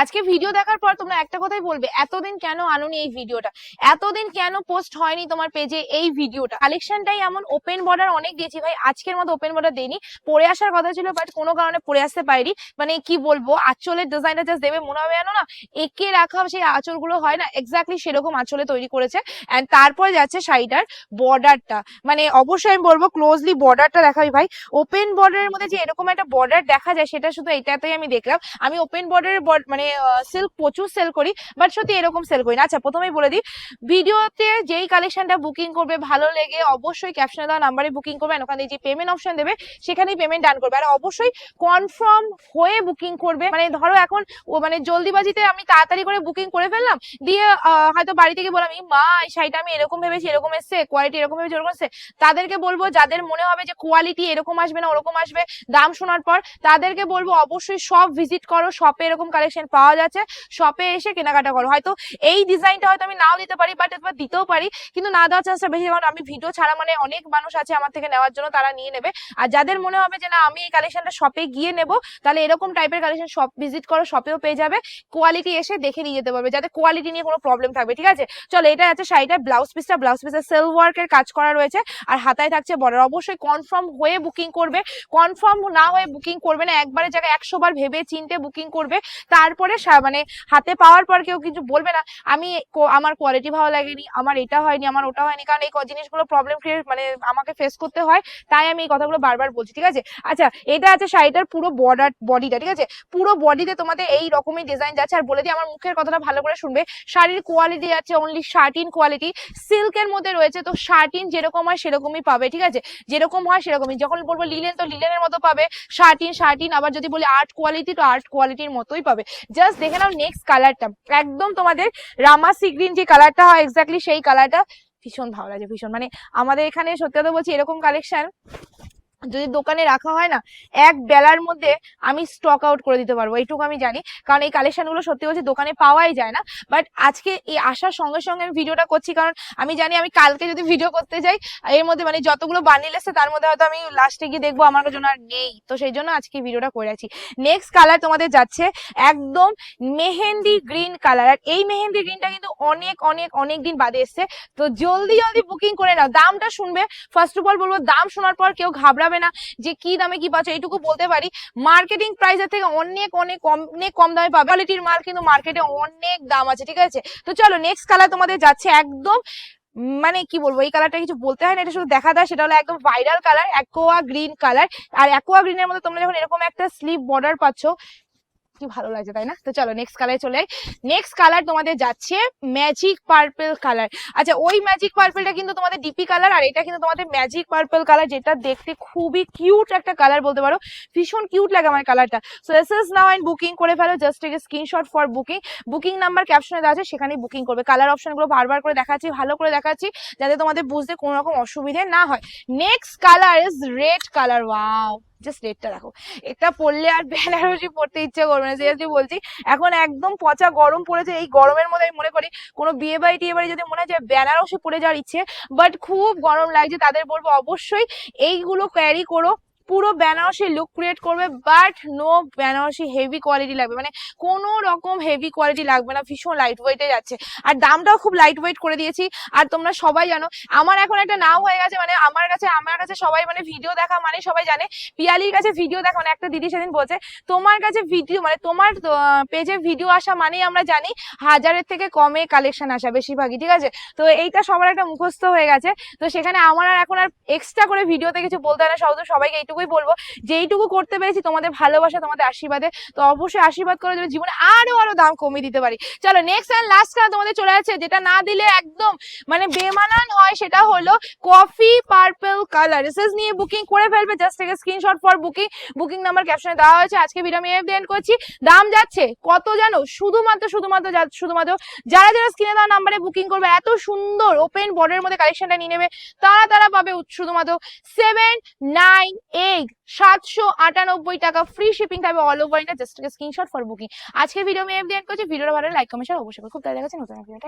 আজকে ভিডিও দেখার পর তোমরা একটা কথাই বলবে, এতদিন কেন আনোনি এই ভিডিওটা এতদিন কেন পোস্ট হয়নি তোমার পেজে এই ভিডিওটা কালেকশনটাই এমন ওপেন বর্ডার অনেক দিয়েছি ভাই, আজকের মতো ওপেন বর্ডার দেইনি। পরে আসার কথা ছিল বাট কোনো কারণে পরে আসতে পারিনি। মানে কি বলব আঁচলের ডিজাইনটা জাস্ট দেবে, মনে হবে জানো না, এঁকে রাখা সেই আঁচলগুলো হয় না এক্স্যাক্টলি সেরকম আঁচলে তৈরি করেছে। অ্যান্ড তারপর যাচ্ছে শাড়িটার বর্ডারটা মানে অবশ্যই আমি বলব ক্লোজলি বর্ডারটা দেখাবি ভাই। ওপেন বর্ডারের মধ্যে যে এরকম একটা বর্ডার দেখা যায়, সেটা শুধু এটাতেই আমি দেখলাম। আমি ওপেন বর্ডারের মানে সিল্ক প্রচুর সেল করি বাট সত্যি এরকম সেল করি না। আচ্ছা প্রথমেই বলে দিই ভিডিওতে যেই কালেকশনটা বুকিং করবে, ভালো লেগে অবশ্যই ক্যাপশনে দেওয়া নাম্বারে বুকিং করবেন ওখানে যে পেমেন্ট অপশন দেবে, সেখানেই পেমেন্ট ডান করবে। আর অবশ্যই কনফার্ম হয়ে বুকিং করবে। মানে ধরো এখন, ও মানে জলদিবাজিতে আমি তাড়াতাড়ি করে বুকিং করে ফেললাম, দিয়ে হয়তো বাড়ি থেকে বললাম, "এই মা, এই শাড়িটা আমি এরকম ভেবেছি, এরকম এসছে কোয়ালিটি এরকম ভেবেছি, এরকম এসছে। তাদেরকে বলব, যাদের মনে হবে যে কোয়ালিটি এরকম আসবে না, ওরকম আসবে, দাম শোনার পর, তাদেরকে বলব, অবশ্যই সব ভিজিট করো শপে এরকম কালেকশন পাওয়া যাচ্ছে শপে এসে কেনাকাটা করো। হয়তো এই ডিজাইনটা হয়তো আমি নাও দিতে পারি বাট এবার দিতেও পারি। কিন্তু না দেওয়ার চান্সটা বেশি, কারণ আমি ভিডিও ছাড়া মানে অনেক মানুষ আছে আমার থেকে নেওয়ার জন্য, তারা নিয়ে নেবে। আর যাদের মনে হবে যে না, আমি এই কালেকশনটা শপে গিয়ে নেব, তাহলে এরকম টাইপের কালেকশন শপ ভিজিট করো শপেও পেয়ে যাবে। কোয়ালিটি এসে দেখে নিয়ে যেতে পারবে, যাতে কোয়ালিটি নিয়ে কোনো প্রবলেম থাকবে, ঠিক আছে? চলো এটা আছে শাড়িটার ব্লাউজ পিসটা ব্লাউজ পিসে সেল ওয়ার্কের কাজ করা রয়েছে, আর হাতায় থাকছে বর্ডার অবশ্যই কনফার্ম হয়ে বুকিং করবে। কনফার্ম না হয়ে বুকিং করবে না, একবারের জায়গায় একশো বার ভেবে চিনতে বুকিং করবে। তারপরে সা- মানে হাতে পাওয়ার পর কেউ কিছু বলবে না। আমি আমার কোয়ালিটি ভালো লাগেনি, আমার এটা হয়নি, আমার ওটা হয়নি, কারণ এই জিনিসগুলো প্রবলেম ক্রিয়েট মানে আমাকে ফেস করতে হয়, তাই আমি এই কথাগুলো বারবার বলছি, ঠিক আছে? আচ্ছা এটা আছে শাড়িটার পুরো বর্ডার বডিটা ঠিক আছে? পুরো বডিতে তোমাদের এই রকমই ডিজাইন যাচ্ছে, আর বলে দিই, আমার মুখের কথাটা ভালো করে শুনবে। শাড়ির কোয়ালিটি আছে অনলি শার্টিন কোয়ালিটি সিল্কের মধ্যে রয়েছে, তো শার্টিন যেরকম হয় সেরকমই পাবে, ঠিক আছে? যেরকম হয় সেরকমই, যখন বলব লিলেন তো লিলেনের মতো পাবে শার্টিন শার্টিন আবার যদি বলি আর্ট কোয়ালিটি তো আর্ট কোয়ালিটির মতোই পাবে। জাস্ট দেখে নাও নেক্সট কালারটা একদম তোমাদের রামাসি গ্রিন যে কালারটা হয় এক্স্যাক্টলি সেই কালারটা ভীষণ ভালো লাগে ভীষণ। মানে আমাদের এখানে সত্যি কথা বলছি, এরকম কালেকশন যদি দোকানে রাখা হয় না, এক বেলার মধ্যে আমি স্টক আউট করে দিতে পারব, এইটুকু আমি জানি। কারণ এই কালেকশনগুলো সত্যি বলছি দোকানে পাওয়াই যায় না। বাট আজকে এই আসার সঙ্গে সঙ্গে আমি ভিডিওটা করছি, কারণ আমি জানি আমি কালকে যদি ভিডিও করতে যাই, এর মধ্যে মানে যতগুলো বান্ডিল এসছে, তার মধ্যে হয়তো আমি লাস্টে গিয়ে দেখব আমার জন্য আর নেই। তো সেই জন্য আজকে ভিডিওটা করে আছি। নেক্সট কালার তোমাদের যাচ্ছে একদম মেহেন্দি গ্রিন কালার আর এই মেহেন্দি গ্রিনটা কিন্তু অনেক অনেক অনেক দিন বাদে এসছে। তো জলদি জলদি বুকিং করে নাও। দামটা শুনবে। ফার্স্ট অফ অল বলব, দাম শোনার পর কেউ ঘাবড়াবে না যে কি দামে কি পাচ্ছ, এইটুকু বলতে পারি। মার্কেটিং প্রাইসের থেকে অনেক অনেক কম অনেক কম দামে পাবে। কোয়ালিটির মাল কিন্তু মার্কেটে অনেক দাম আছে, ঠিক আছে? তো চলো নেক্সট কালার তোমাদের যাচ্ছে একদম মানে কি বলব, এই কালারটা কিছু বলতে হয় না, এটা শুধু দেখা দেয় সেটা হলো একদম viral colour aqua green colour আর অ্যাকোয়া গ্রিনের মধ্যে তোমরা যখন এরকম একটা স্লিপ বর্ডার পাচ্ছ কি ভালো লাগছে, তাই না? তো চলো নেক্সট কালারে চলে যাই। নেক্সট কালার তোমাদের যাচ্ছে ম্যাজিক পার্পল কালার আচ্ছা ওই ম্যাজিক পার্পলটা কিন্তু তোমাদের ডিপি কালার আর এটা কিন্তু তোমাদের ম্যাজিক পার্পল কালার যেটা দেখতে খুবই কিউট একটা কালার বলতে পারো। ভীষণ কিউট লাগে আমার কালারটা so S S now and booking করে ফেলো। Just take screenshot for booking booking number ক্যাপশনে দেওয়া আছে, সেখানেই বুকিং করবে। কালার অপশনগুলো বারবার করে দেখাচ্ছি, ভালো করে দেখাচ্ছি, যাতে তোমাদের বুঝতে কোনো রকম অসুবিধে না হয়। Next colour is red colour wow just রেটটা দেখো। এটা পড়লে আর বেনারসি পড়তে ইচ্ছা করবে না। সেটা বলছি, এখন একদম পচা গরম পড়েছে, এই গরমের মধ্যে আমি মনে করি কোনো বিয়ে বাড়ি টিয়ে বাড়ি যদি মনে হয় যে বেনারসি পড়ে যাওয়ার ইচ্ছে বাট খুব গরম লাগছে, তাদের বলব অবশ্যই এইগুলো ক্যারি করো। পুরো বেনারসি লুক ক্রিয়েট করবে but no Banarasi heavy quality লাগবে। মানে কোনো রকম হেভি কোয়ালিটি লাগবে না, ভীষণ লাইট ওয়েটে যাচ্ছে। আর দামটাও খুব লাইট ওয়েট করে দিয়েছি। আর তোমরা সবাই জানো, আমার এখন একটা নাম হয়ে গেছে মানে আমার কাছে আমার কাছে সবাই মানে ভিডিও দেখা মানে সবাই জানে। পিয়ালির কাছে ভিডিও দেখা মানে একটা দিদি সেদিন বলছে, তোমার কাছে ভিডিও মানে তোমার পেজে ভিডিও আসা মানেই আমরা জানি, হাজারের থেকে কমে কালেকশন আসা বেশিরভাগই, ঠিক আছে? তো এইটা সবার একটা মুখস্থ হয়ে গেছে। তো সেখানে আমার আর এখন আর এক্সট্রা করে ভিডিওতে কিছু বলতে হয় না সবাইকে এইটুকুই বলব যে এইটুকু করতে পেরেছি তোমাদের ভালোবাসা, তোমাদের আশীর্বাদে, তো অবশ্যই আশীর্বাদ করে দেবে, জীবনে আরও আরও দাম কমিয়ে দিতে পারি। চলো নেক্সট অ্যান্ড লাস্ট কালার তোমাদের চলে যাচ্ছে, যেটা না দিলে একদম মানে বেমানান হয়, সেটা হলো কফি পার্পল কালার এসএস নিয়ে বুকিং করে ফেলবে জাস্ট থেকে screenshot for booking booking number ক্যাপশনে দেওয়া হয়েছে, আজকে ভিডিও আমি এফ করছি। দাম যাচ্ছে কত জানো? শুধুমাত্র শুধুমাত্র শুধুমাত্র যারা যারা স্ক্রিনে দেওয়া নাম্বারে বুকিং করবে, এত সুন্দর ওপেন বর্ডের মধ্যে কালেকশনটা নিয়ে নেবে, তারা তারা পাবে শুধুমাত্র সেভেন নাইন এইট সাতশো আটানব্বই টাকা ফ্রি শিপিং থাকবে all over India just screenshot for booking আজকে ভিডিও মেয়ে এফ করছি, ভিডিওটা ভালো লাইক কমেন্ট অবশ্যই খুব তাই দেখাচ্ছি নতুন ভিডিও